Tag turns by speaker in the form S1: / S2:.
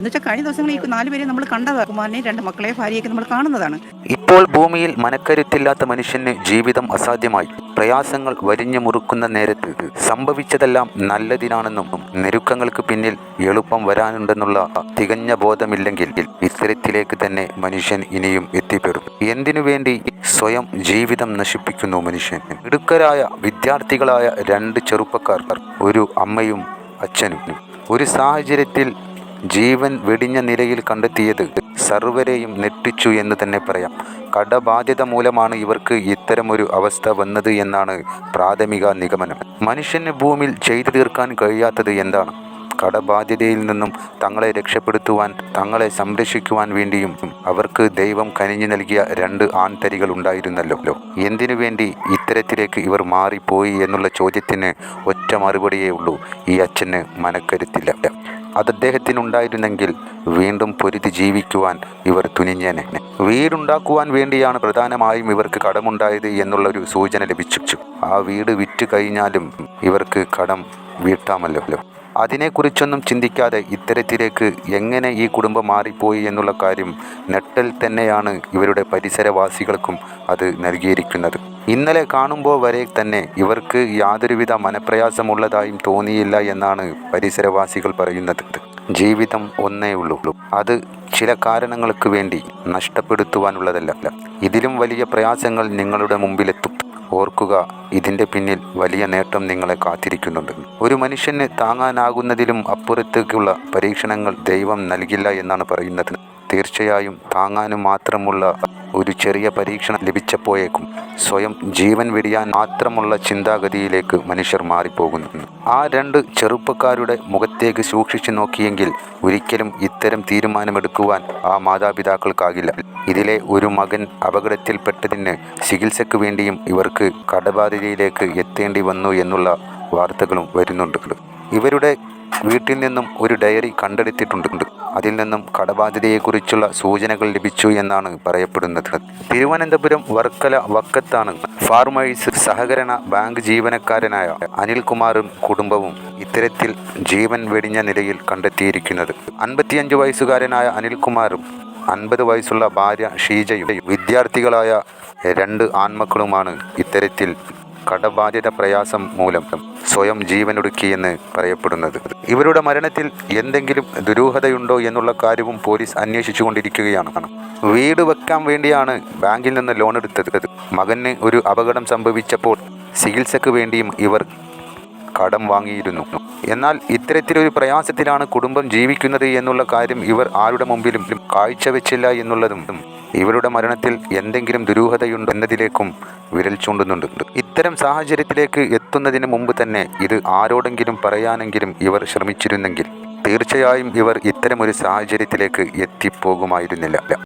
S1: എന്നുവെച്ചാൽ കഴിഞ്ഞ ദിവസങ്ങളിൽ ഈ നാലുപേരെ നമ്മൾ കണ്ടതാണ് കുമാരനെയും രണ്ട് മക്കളെ ഭാര്യയൊക്കെ നമ്മൾ കാണുന്നതാണ്.
S2: ഇപ്പോൾ ഭൂമിയിൽ മനക്കരുത്തില്ലാത്ത മനുഷ്യന് ജീവിതം അസാധ്യമായി. പ്രയാസങ്ങൾ വരിഞ്ഞു മുറുക്കുന്ന നേരത്ത് സംഭവിച്ചതെല്ലാം നല്ലതിനാണെന്നും ഞെരുക്കങ്ങൾക്ക് പിന്നിൽ എളുപ്പം വരാനുണ്ടെന്നുള്ള തികഞ്ഞ ബോധമില്ലെങ്കിൽ ഇത്തരത്തിലേക്ക് തന്നെ മനുഷ്യൻ ഇനിയും എത്തിപ്പെടും. എന്തിനു വേണ്ടി സ്വയം ജീവിതം നശിപ്പിക്കുന്നു മനുഷ്യൻ? മിടുക്കരായ വിദ്യാർത്ഥികളായ രണ്ട് ചെറുപ്പക്കാർ ഒരു അമ്മയും അച്ഛനും. ഒരു സാഹചര്യത്തിൽ ജീവൻ വെടിഞ്ഞ നിലയിൽ കണ്ടെത്തിയത് സർവരെയും നെട്ടിച്ചു എന്ന് തന്നെ പറയാം. കടബാധ്യത മൂലമാണ് ഇവർക്ക് ഇത്തരമൊരു അവസ്ഥ വന്നത് എന്നാണ് പ്രാഥമിക നിഗമനം. മനുഷ്യന് ഭൂമിയിൽ ചെയ്തു തീർക്കാൻ കഴിയാത്തത് എന്താണ്? കടബാധ്യതയിൽ നിന്നും തങ്ങളെ രക്ഷപ്പെടുത്തുവാൻ തങ്ങളെ സംരക്ഷിക്കുവാൻ വേണ്ടിയും അവർക്ക് ദൈവം കനിഞ്ഞു നൽകിയ രണ്ട് ആൺതരികൾ ഉണ്ടായിരുന്നല്ലോ. എന്തിനു വേണ്ടി ഇത്തരത്തിലേക്ക് ഇവർ മാറിപ്പോയി എന്നുള്ള ചോദ്യത്തിന് ഒറ്റ മറുപടിയേ ഉള്ളൂ. ഈ അച്ഛന് മനക്കരുത്തില്ല. അത് അദ്ദേഹത്തിനുണ്ടായിരുന്നെങ്കിൽ വീണ്ടും പൊരുതി ജീവിക്കുവാൻ ഇവർ തുനിഞ്ഞേനെ. വീടുണ്ടാക്കുവാൻ വേണ്ടിയാണ് പ്രധാനമായും ഇവർക്ക് കടമുണ്ടായത് എന്നുള്ളൊരു സൂചന ലഭിച്ചു. ആ വീട് വിറ്റ് കഴിഞ്ഞാലും ഇവർക്ക് കടം വീട്ടാമല്ലോ. അതിനെക്കുറിച്ചൊന്നും ചിന്തിക്കാതെ ഇത്തരത്തിലേക്ക് എങ്ങനെ ഈ കുടുംബം മാറിപ്പോയി എന്നുള്ള കാര്യം നെട്ടൽ തന്നെയാണ് ഇവരുടെ പരിസരവാസികൾക്കും അത് നൽകിയിരിക്കുന്നത്. ഇന്നലെ കാണുമ്പോൾ വരെ തന്നെ ഇവർക്ക് യാതൊരുവിധ മനപ്രയാസമുള്ളതായും തോന്നിയില്ല എന്നാണ് പരിസരവാസികൾ പറയുന്നത്. ജീവിതം ഒന്നേ ഉള്ളൂ. അത് ചില കാരണങ്ങൾക്ക് വേണ്ടി നഷ്ടപ്പെടുത്തുവാനുള്ളതല്ല. ഇതിലും വലിയ പ്രയാസങ്ങൾ നിങ്ങളുടെ മുമ്പിലെത്തും ഓർക്കുക ഇതിന്റെ പിന്നിൽ വലിയ നേട്ടം നിങ്ങളെ കാത്തിരിക്കുന്നുണ്ട്. ഒരു മനുഷ്യന് താങ്ങാനാകുന്നതിലും അപ്പുറത്തേക്കുള്ള പരീക്ഷണങ്ങൾ ദൈവം നൽകില്ല എന്നാണ് പറയുന്നത്. തീർച്ചയായും താങ്ങാനും മാത്രമുള്ള ഒരു ചെറിയ പരീക്ഷണം ലഭിച്ചപ്പോഴേക്കും സ്വയം ജീവൻ വെടിയാൻ മാത്രമുള്ള ചിന്താഗതിയിലേക്ക് മനുഷ്യർ മാറിപ്പോകുന്നു. ആ രണ്ട് ചെറുപ്പക്കാരുടെ മുഖത്തേക്ക് സൂക്ഷിച്ചു നോക്കിയെങ്കിൽ ഒരിക്കലും ഇത്തരം തീരുമാനമെടുക്കുവാൻ ആ മാതാപിതാക്കൾക്കാകില്ല. ഇതിലെ ഒരു മകൻ അപകടത്തിൽപ്പെട്ടതിന് ചികിത്സയ്ക്ക് വേണ്ടിയും ഇവർക്ക് കടബാധിതയിലേക്ക് എത്തേണ്ടി വന്നു എന്നുള്ള വാർത്തകളും വരുന്നുണ്ട്. ഇവരുടെ വീട്ടിൽ നിന്നും ഒരു ഡയറി കണ്ടെടുത്തിട്ടുണ്ട്. അതിൽ നിന്നും കടബാധ്യതയെക്കുറിച്ചുള്ള സൂചനകൾ ലഭിച്ചു എന്നാണ് പറയപ്പെടുന്നത്. തിരുവനന്തപുരം വർക്കല വക്കത്താണ് ഫാർമേഴ്സ് സഹകരണ ബാങ്ക് ജീവനക്കാരനായ അനിൽകുമാറും കുടുംബവും ഇത്തരത്തിൽ ജീവൻ വെടിഞ്ഞ നിലയിൽ കണ്ടെത്തിയിരിക്കുന്നത്. അൻപത്തിയഞ്ച് വയസ്സുകാരനായ അനിൽകുമാറും അൻപത് വയസ്സുള്ള ഭാര്യ ഷീജയും വിദ്യാർത്ഥികളായ രണ്ട് ആൺമക്കളുമാണ് ഇത്തരത്തിൽ കടബാധ്യത പ്രയാസം മൂലം സ്വയം ജീവനൊടുക്കിയെന്ന് പറയപ്പെടുന്നത്. ഇവരുടെ മരണത്തിൽ എന്തെങ്കിലും ദുരൂഹതയുണ്ടോ എന്നുള്ള കാര്യവും പോലീസ് അന്വേഷിച്ചുകൊണ്ടിരിക്കുകയാണ്. വീട് വെക്കാൻ വേണ്ടിയാണ് ബാങ്കിൽ നിന്ന് ലോൺ എടുത്തത്. മകന് ഒരു അപകടം സംഭവിച്ചപ്പോൾ ചികിത്സയ്ക്ക് വേണ്ടിയും ഇവർ കടം വാങ്ങിയിരുന്നു. എന്നാൽ ഇത്തരത്തിലൊരു പ്രയാസത്തിലാണ് കുടുംബം ജീവിക്കുന്നത് എന്നുള്ള കാര്യം ഇവർ ആരുടെ മുമ്പിലും കാഴ്ചവെച്ചില്ല എന്നുള്ളതും ഇവരുടെ മരണത്തിൽ എന്തെങ്കിലും ദുരൂഹതയുണ്ടോ എന്നതിലേക്കും വിരൽ ചൂണ്ടുന്നുണ്ട്. ഇത്തരം സാഹചര്യത്തിലേക്ക് എത്തുന്നതിന് മുമ്പ് തന്നെ ഇത് ആരോടെങ്കിലും പറയാനെങ്കിലും ഇവർ ശ്രമിച്ചിരുന്നെങ്കിൽ തീർച്ചയായും ഇവർ ഇത്തരമൊരു സാഹചര്യത്തിലേക്ക് എത്തിപ്പോകുമായിരുന്നില്ല.